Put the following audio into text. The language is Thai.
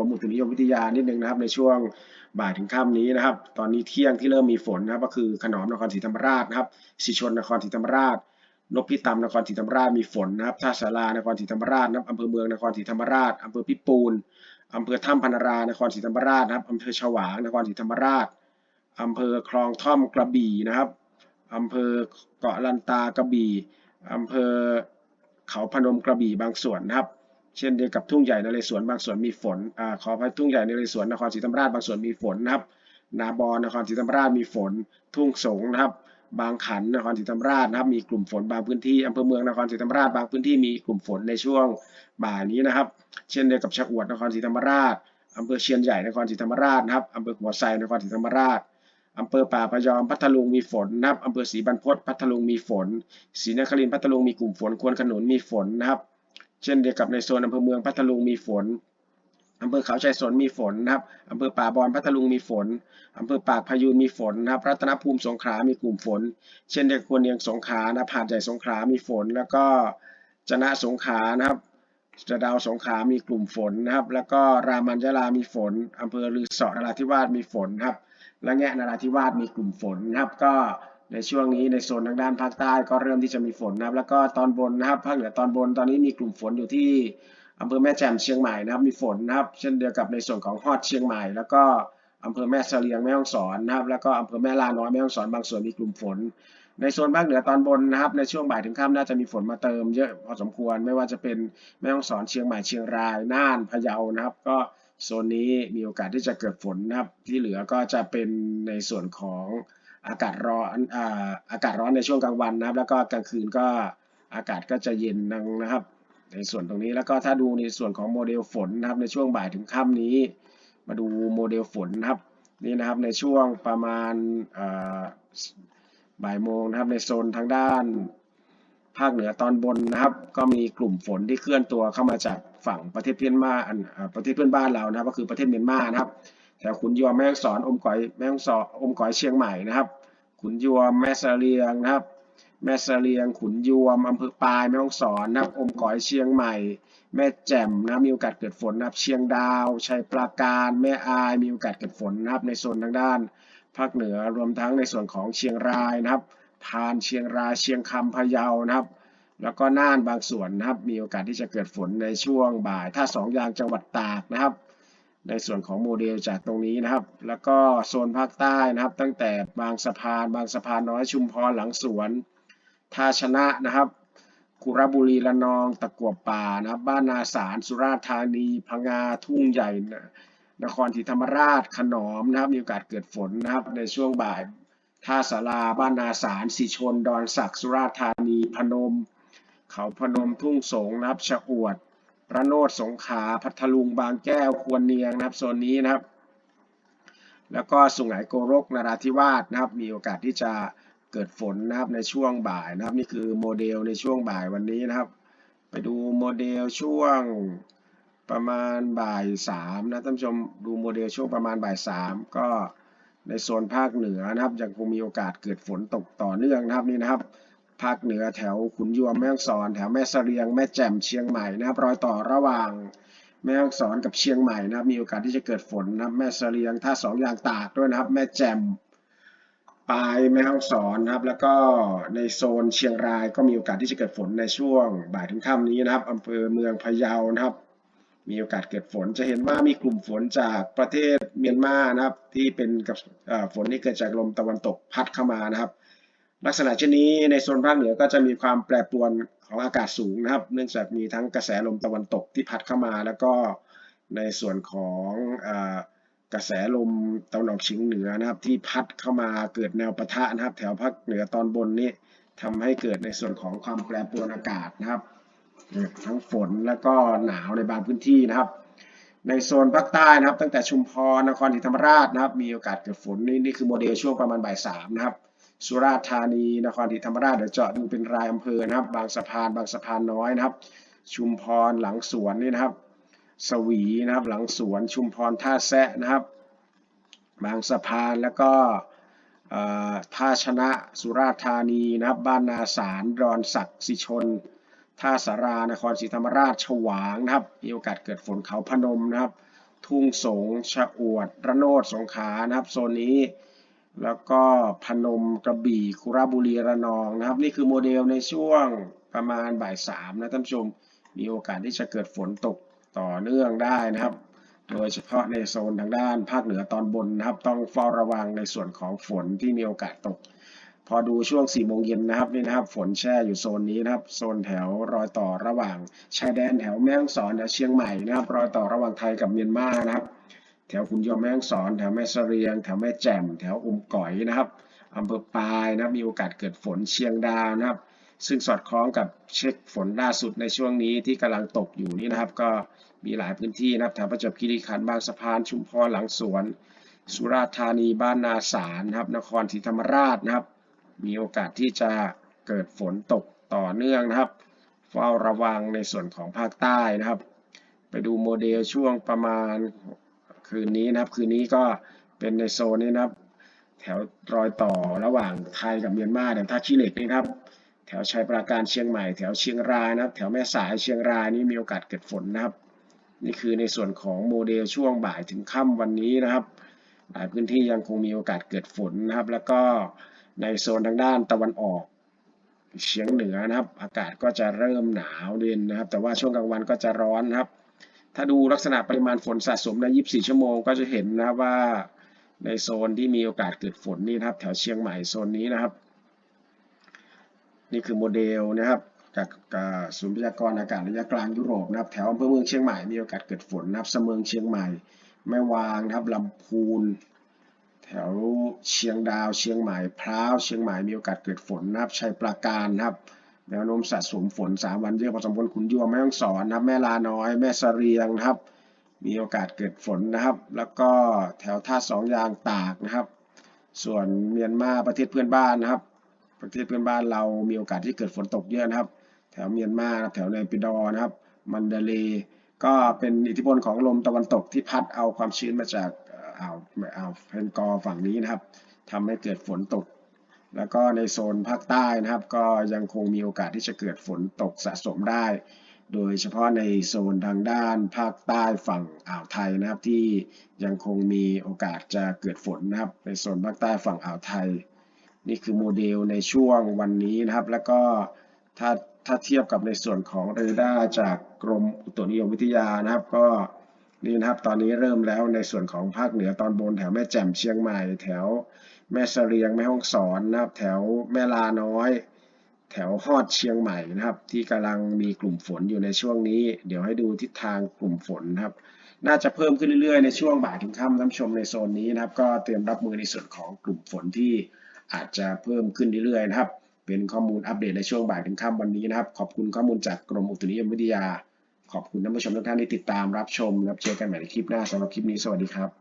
รมอุตุนิยมวิทยานิดนึงนะครับ ในช่วงบ่ายถึงค่ำนี้นะครับ ตอนนี้เที่ยงที่เริ่มมีฝนนะครับ ก็คือขนอมนครศรีธรรมราชนะครับสิชนนครศรีธรรมราชนพิตำนครศรีธรรมราชมีฝนนะครับท่าสารานครศรีธรรมราชนะครับอำเภอเมืองนครศรีธรรมราชอำเภอพิปูนอำเภอถ้ำพนารานครศรีธรรมราชนะครับอำเภอฉวางนครศรีธรรมราชอำเภอคลองท่อมกระบี่นะครับอำเภอเกาะลันตากระบี่อำเภอเขาพนมกระบี่บางส่วนนะครับ เช่นเดียวกับทุ่งใหญ่นเรศวรบางส่วนมีฝนอ่าขออภัยทุ่งใหญ่นเรศวรนครศรีธรรมราชบางส่วนมีฝนนะครับ นาบอนนครศรีธรรมราชมีฝน ทุ่งสงนะครับ บางขันนครศรีธรรมราชนะครับ มีกลุ่มฝนบางพื้นที่อำเภอเมืองนครศรีธรรมราชบางพื้นที่มีกลุ่มฝนในช่วงบ่ายนี้นะครับ เช่นเดียวกับชะอวดนครศรีธรรมราชอำเภอเชียนใหญ่นครศรีธรรมราชนะครับอำเภอหัวไซนครศรีธรรมราชอำเภอป่าพยอมพัทลุงมีฝนนะครับอำเภอศรีบรรพตพัทลุงมีฝนศรีนครินทร์พัทลุงมีกลุ่มฝนควนขนุนมีฝนนะครับ เช่นเดียวกับในโซนอำเภอเมืองพัทลุงมีฝนอำเภอเขาชัยสนมีฝนนะครับอำเภอป่าบอนพัทลุงมีฝนอำเภอปากพยูนมีฝนนะครับ รัตนภูมิสงขลามีกลุ่มฝน เช่นเดียวกับควรเนียงสงขลานะหาดใหญ่สงขลามีฝน แล้วก็จนะสงขลานะครับจะดาวสงขามีกลุ่มฝนนะครับ แล้วก็รามันยะลามีฝนอำเภอลือเสอนราธิวาสมีฝนครับ และแงะนราธิวาสมีกลุ่มฝนนะครับ ก็ ในช่วงนี้ในโซนทางด้านภาคใต้ก็เริ่มที่จะมีฝนนะครับ แล้วก็ตอนบนนะครับภาคเหนือตอนบนตอนนี้มีกลุ่มฝนอยู่ที่อำเภอแม่แจ่มเชียงใหม่นะครับ มีฝนนะครับ เช่นเดียวกับในส่วนของฮอดเชียงใหม่ แล้วก็อำเภอแม่เสลียงแม่ฮ่องสอนนะครับ แล้วก็อำเภอแม่ลาน้อยแม่ฮ่องสอนบางส่วนมีกลุ่มฝน ในโซนภาคเหนือตอนบนนะครับ ในช่วงบ่ายถึงค่ำน่าจะมีฝนมาเติมเยอะพอสมควรไม่ว่าจะเป็นแม่ฮ่องสอนเชียงใหม่เชียงรายน่านพะเยานะครับ ก็โซนนี้มีโอกาสที่จะเกิดฝนนะครับ ที่เหลือก็จะเป็นในส่วนของ อากาศร้อนอ่าอากาศร้อนในช่วงกลางวันนะครับ แล้วก็กลางคืนก็อากาศก็จะเย็นนะครับ ในส่วนตรงนี้แล้วก็ถ้าดูในส่วนของโมเดลฝนนะครับ ในช่วงบ่ายถึงค่ำนี้ มาดูโมเดลฝนนะครับนี่นะครับในช่วงประมาณบ่ายโมงนะครับ ในโซนทางด้านภาคเหนือตอนบนนะครับ ก็มีกลุ่มฝนที่เคลื่อนตัวเข้ามาจากฝั่งประเทศเพื่อนบ้านประเทศเพื่อนบ้านเรานะครับ ก็คือประเทศเมียนมานะครับ แถวขุนยวมแม่ฮ่องสอนอมก๋อยแม่ฮ่องสอนอมก๋อยเชียงใหม่นะครับ ขุนยวมแม่เสลียงนะครับ แม่เสลียง ขุนยวมอำเภอปายแม่ฮ่องสอนนะครับอมก๋อยเชียงใหม่ แม่แจ่มนะมีโอกาสเกิดฝนนะครับ เชียงดาวชัยปราการ แม่อายมีโอกาสเกิดฝนนะครับ ในโซนทางด้าน ภาคเหนือรวมทั้งในส่วนของเชียงรายนะครับพานเชียงรายเชียงคำพะเยานะครับแล้วก็น่านบางส่วนนะครับ มีโอกาสที่จะเกิดฝนในช่วงบ่าย ถ้าสองอย่างจังหวัดตากนะครับ ในส่วนของโมเดลจากตรงนี้นะครับ แล้วก็โซนภาคใต้นะครับ ตั้งแต่บางสะพาน บางสะพานน้อยชุมพรหลังสวนท่าชนะนะครับกุระบุรีระนองตะกัวป่านะครับบ้านนาสารสุราษฎร์ธานีพังงาทุ่งใหญ่นครศรีธรรมราชขนอมนะครับมีโอกาสเกิดฝนนะครับ ในช่วงบ่ายท่าสาราบ้านนาสารสีชน ดอนสักดิ์สุราษฎร์ธานีพนม เขาพนมทุ่งสงนะครับชะอวด ระโนดสงขาพัทลุงบางแก้วควรเนียงนะครับโซนนี้นะครับ แล้วก็สุไหงโกรกนราธิวาสนะครับ มีโอกาสที่จะเกิดฝนนะครับในช่วงบ่ายนะครับ นี่คือโมเดลในช่วงบ่ายวันนี้นะครับ ไปดูโมเดลช่วงประมาณบ่ายสามนะท่านผู้ชมดูโมเดลช่วงประมาณบ่ายสามก็ในโซนภาคเหนือนะครับยังคงมีโอกาสเกิดฝนตกต่อเนื่องนะครับนี่นะครับ ภาคเหนือแถวขุนยวมแม่ฮ่องสอน แถวแม่เสลียง แม่แจ่มเชียงใหม่นะครับรอยต่อระหว่างแม่ฮ่องสอนกับเชียงใหม่นะครับมีโอกาสที่จะเกิดฝนนะครับแม่เสลียงถ้าสองอย่างตากด้วยนะครับ แม่แจ่มปลายแม่ฮ่องสอนนะครับ แล้วก็ในโซนเชียงรายก็มีโอกาสที่จะเกิดฝนในช่วงบ่ายถึงค่ำนี้นะครับอำเภอเมืองพะเยานะครับ มีโอกาสเกิดฝนจะเห็นว่ามีกลุ่มฝนจากประเทศเมียนมานะครับ ที่เป็นกับฝนที่เกิดจากลมตะวันตกพัดเข้ามานะครับ ลักษณะเช่นนี้ในโซนภาคเหนือก็จะมีความแปรปรวนของอากาศสูงนะครับ เนื่องจากมีทั้งกระแสลมตะวันตกที่พัดเข้ามา แล้วก็ในส่วนของกระแสลมตะวันออกเฉียงเหนือนะครับ ที่พัดเข้ามาเกิดแนวปะทะนะครับ แถวภาคเหนือตอนบนนี้ทำให้เกิดในส่วนของความแปรปรวนอากาศนะครับ ทั้งฝนแล้วก็หนาวในบางพื้นที่นะครับ ในโซนภาคใต้นะครับ ตั้งแต่ชุมพรนครศรีธรรมราชนะครับ มีโอกาสเกิดฝนนี่นี่คือโมเดลช่วงประมาณบ่ายสามนะครับ สุราษฎร์ธานีนครศรีธรรมราชเดี๋ยวเจาะดูเป็นรายอำเภอนะครับ บางสะพานบางสะพานน้อยนะครับ ชุมพรหลังสวนนี่นะครับ สวีนะครับหลังสวน ชุมพรท่าแซะนะครับ บางสะพานแล้วก็ท่าชนะสุราษฎร์ธานีนะครับ บ้านนาสารดอนศักดิ์สิชนท่าสารานครศรีธรรมราชฉวางนะครับมีโอกาสเกิดฝนเขาพนมนะครับ ทุ่งสงชะอวดระโนดสงขานะครับโซนนี้ แล้วก็พนมกระบี่คุระบุรีระนองนะครับ นี่คือโมเดลในช่วงประมาณบ่ายสามนะท่านผู้ชมมีโอกาสที่จะเกิดฝนตกต่อเนื่องได้นะครับ โดยเฉพาะในโซนทางด้านภาคเหนือตอนบนนะครับ ต้องเฝ้าระวังในส่วนของฝนที่มีโอกาสตก พอดูช่วง4โมงเย็นนะครับนี่นะครับ ฝนแช่อยู่โซนนี้นะครับ โซนแถวรอยต่อระหว่างชายแดนแถวแม่ฮ่องสอนแถวเชียงใหม่นะครับ รอยต่อระหว่างไทยกับเมียนมานะครับ แถวขุนยอมแม่งสอนแถวแม่เสรียง แถวแม่แจ่ม แถวอุมก๋อยนะครับอำเภอปายนะมีโอกาสเกิดฝนเชียงดาวนะครับ ซึ่งสอดคล้องกับเช็คฝนล่าสุดในช่วงนี้ที่กำลังตกอยู่นี่นะครับ ก็มีหลายพื้นที่นะครับแถวประจวบคีรีขันธ์บางสะพานชุมพรหลังสวน สุราษฎร์ธานีบ้านนาสารนะครับ นครศรีธรรมราชนะครับ มีโอกาสที่จะเกิดฝนตกต่อเนื่องนะครับ เฝ้าระวังในส่วนของภาคใต้นะครับ ไปดูโมเดลช่วงประมาณ คืนนี้นะครับ คืนนี้ก็เป็นในโซนนี้นะครับ แถวรอยต่อระหว่างไทยกับเมียนมาแถวท่าขี้เหล็กนี่ครับ แถวชัยปราการเชียงใหม่แถวเชียงรายนะครับ แถวแม่สายเชียงรายนี่มีโอกาสเกิดฝนนะครับ นี่คือในส่วนของโมเดลช่วงบ่ายถึงค่ำวันนี้นะครับ หลายพื้นที่ยังคงมีโอกาสเกิดฝนนะครับ แล้วก็ในโซนทางด้านตะวันออกเฉียงเหนือนะครับ อากาศก็จะเริ่มหนาวเย็นนะครับ แต่ว่าช่วงกลางวันก็จะร้อนนะครับ ถ้าดูลักษณะปริมาณฝนสะสมใน 24 ชั่วโมงก็จะเห็นนะครับว่าในโซนที่มีโอกาสเกิดฝนนี่นะครับ แถวเชียงใหม่โซนนี้นะครับ นี่คือโมเดลนะครับจากศูนย์พยากรณ์อากาศระยะกลางยุโรปนะครับแถวอำเภอเมืองเชียงใหม่มีโอกาสเกิดฝนนะครับเสมิงเชียงใหม่แม่วางนะครับลำพูน แถวเชียงดาว เชียงใหม่พร้าวเชียงใหม่มีโอกาสเกิดฝนนะครับชัยปราการนะครับ แนวโน้มสะสมฝน 3 วันเยอะพอสมควรขุนยวมแม่ฮ่องสอนนะแม่ลาน้อย แม่เสรียงนะครับ มีโอกาสเกิดฝนนะครับ แล้วก็แถวท่าสองยางตากนะครับ ส่วนเมียนมาประเทศเพื่อนบ้านนะครับ ประเทศเพื่อนบ้านเรามีโอกาสที่เกิดฝนตกเยอะนะครับ แถวเมียนมาแถวเนปิดอนะครับ มันเดเลย์ก็เป็นอิทธิพลของลมตะวันตกที่พัดเอาความชื้นมาจากอ่าวอ่าวเพนกอร์ฝั่งนี้นะครับทำให้เกิดฝนตก แล้วก็ในโซนภาคใต้นะครับ ก็ยังคงมีโอกาสที่จะเกิดฝนตกสะสมได้ โดยเฉพาะในโซนทางด้านภาคใต้ฝั่งอ่าวไทยนะครับ ที่ยังคงมีโอกาสจะเกิดฝนนะครับ ในโซนภาคใต้ฝั่งอ่าวไทย นี่คือโมเดลในช่วงวันนี้นะครับ แล้วก็ถ้าถ้าเทียบกับในส่วนของเรดาร์จากกรมอุตุนิยมวิทยานะครับก็ นี่นะครับตอนนี้เริ่มแล้วในส่วนของภาคเหนือตอนบนแถวแม่แจ่มเชียงใหม่ แถวแม่เสรียงแม่ฮ่องสอนนะครับ แถวแม่ลาน้อย แถวฮอดเชียงใหม่นะครับ ที่กำลังมีกลุ่มฝนอยู่ในช่วงนี้ เดี๋ยวให้ดูทิศทางกลุ่มฝนนะครับ น่าจะเพิ่มขึ้นเรื่อยๆในช่วงบ่ายถึงค่ำท่านชมในโซนนี้นะครับ ก็เตรียมรับมือในส่วนของกลุ่มฝนที่อาจจะเพิ่มขึ้นเรื่อยๆนะครับ เป็นข้อมูลอัปเดตในช่วงบ่ายถึงค่ำวันนี้นะครับ ขอบคุณข้อมูลจากกรมอุตุนิยมวิทยา ขอบคุณท่านผู้ชมทุกท่านที่ติดตามรับชมรับเจอกันใหม่ในคลิปหน้าสำหรับคลิปนี้สวัสดีครับ